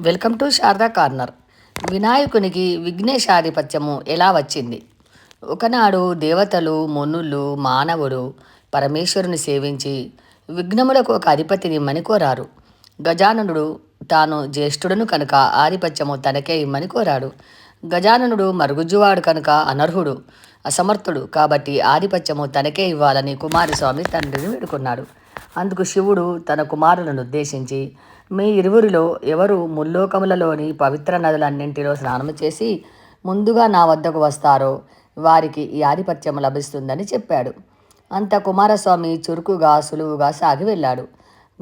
Welcome to Sharada corner. వినాయకునికి విఘ్నేశాధిపత్యము ఎలా వచ్చింది? ఒకనాడు దేవతలు మునులు మానవుడు పరమేశ్వరుని సేవించి విఘ్నములకు ఒక అధిపతిని ఇమ్మని కోరారు గజాననుడు తాను జ్యేష్ఠుడును కనుక ఆధిపత్యము తనకే ఇమ్మని కోరాడు. గజాననుడు మరుగుజ్జువాడు కనుక అనర్హుడు. అసమర్థుడు. కాబట్టి ఆధిపత్యము తనకే ఇవ్వాలని కుమారస్వామి తండ్రిని వేడుకున్నాడు. అందుకు శివుడు తన కుమారులను ఉద్దేశించి మీ ఇరువురిలో ఎవరు ముల్లోకములలోని పవిత్ర నదులన్నింటిలో స్నానము చేసి ముందుగా నా వద్దకు వస్తారో వారికి ఈ ఆధిపత్యం లభిస్తుందని చెప్పాడు. అంత కుమారస్వామి చురుకుగా సులువుగా సాగి వెళ్ళాడు.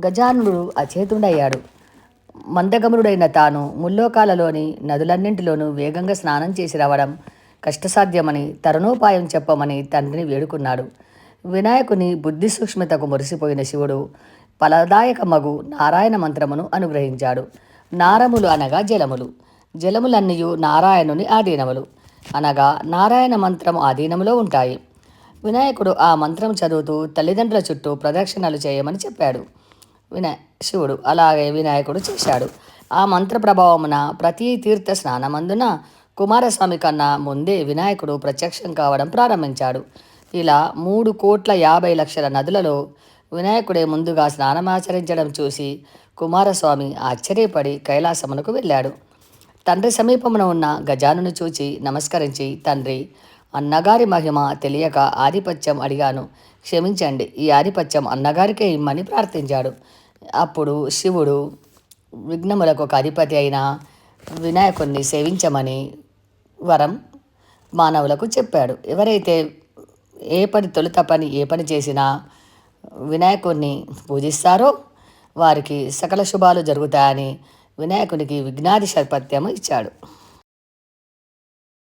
గజానుడు అచేతుడయ్యాడు. మందగముడైన తాను ముల్లోకాలలోని నదులన్నింటిలోనూ వేగంగా స్నానం చేసి రావడం కష్టసాధ్యమని తరుణోపాయం చెప్పమని తండ్రిని వేడుకున్నాడు. వినాయకుని బుద్ధి సూక్ష్మతకు మురిసిపోయిన శివుడు ఫలదాయక మగు నారాయణ మంత్రమును అనుగ్రహించాడు. నారములు అనగా జలములు. జలములన్నయు నారాయణుని ఆధీనములు. అనగా నారాయణ మంత్రము ఆధీనములో ఉంటాయి. వినాయకుడు ఆ మంత్రం చదువుతూ తల్లిదండ్రుల చుట్టూ ప్రదక్షిణలు చేయమని చెప్పాడు. వినాయ శివుడు అలాగే వినాయకుడు చేశాడు. ఆ మంత్ర ప్రభావమున ప్రతి తీర్థ స్నానమందున కుమారస్వామి కన్నా ముందే వినాయకుడు ప్రత్యక్షం కావడం ప్రారంభించాడు. ఇలా మూడు కోట్ల యాభై లక్షల నదులలో వినాయకుడే ముందుగా స్నానమాచరించడం చూసి కుమారస్వామి ఆశ్చర్యపడి కైలాసమునకు వెళ్ళాడు. తండ్రి సమీపమున ఉన్న గజానుని చూచి నమస్కరించి తండ్రి అన్నగారి మహిమ తెలియక ఆధిపత్యం అడిగాను. క్షమించండి ఈ ఆధిపత్యం అన్నగారికే ఇమ్మని ప్రార్థించాడు. అప్పుడు శివుడు విఘ్నములకు ఒక అధిపతి అయిన వినాయకుణ్ణి సేవించమని వరం మానవులకు చెప్పాడు. ఎవరైతే ఏ పని తొలుత పని ఏ పని చేసినా వినాయకుణ్ణి పూజిస్తారో వారికి సకల శుభాలు జరుగుతాయని వినాయకునికి విఘ్నాది సర్పత్యము ఇచ్చాడు.